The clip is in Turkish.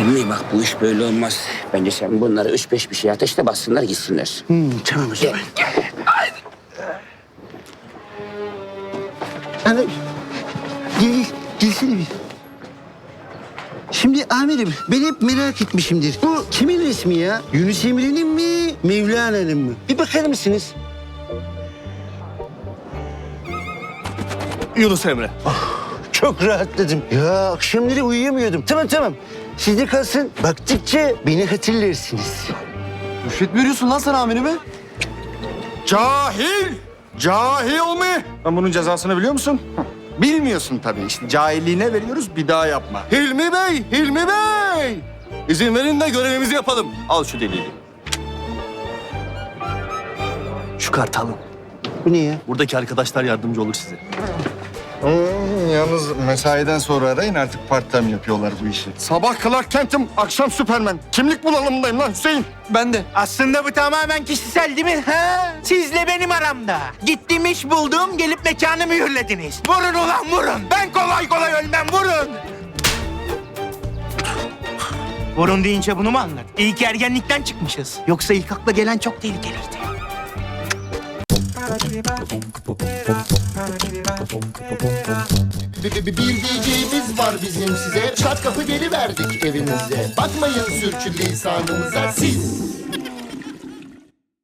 Hilmi bak bu iş böyle olmaz. Bence sen bunlara üç beş bir şey ateşle bassınlar gitsinler. Hmm, tamam o zaman. Ana, gel gel, gelsene bir. Şimdi amirim ben hep merak etmişimdir. Bu kimin resmi ya? Yunus Emre'nin mi? Mevlana'nın mı? Bir bakar mısınız? Yunus Emre. Çok rahatladım. Ya akşamları uyuyamıyordum. Tamam tamam. Sizde kalsın. Baktıkça beni hatırlarsınız. Rüşvet mi veriyorsun lan sen amirime? Cahil! Cahil mi? Ben bunun cezasını biliyor musun? Bilmiyorsun tabii. İşte cahilliğine veriyoruz bir daha yapma. Hilmi Bey! Hilmi Bey! İzin verin de görevimizi yapalım. Al şu delili. Şu kartalın. Bu ne ya? Buradaki arkadaşlar yardımcı olur size. Hmm, yalnız mesaiden sonra arayın artık part time yapıyorlar bu işi. Sabah Clark Kent'im, akşam Superman. Kimlik bulalımdayım lan Hüseyin. Ben de. Aslında bu tamamen kişisel değil mi? Ha? Sizle benim aramda. Gittim iş buldum, gelip mekanı mühürlediniz. Vurun ulan vurun. Ben kolay kolay ölmem, vurun. Vurun deyince bunu mu anladın? İyi ki ergenlikten çıkmışız. Yoksa ilk akla gelen çok tehlikeliydi. Diyeceğimiz var bizim size. Çat kapı geri verdik evinize. Bakmayın sürçülisanımıza siz.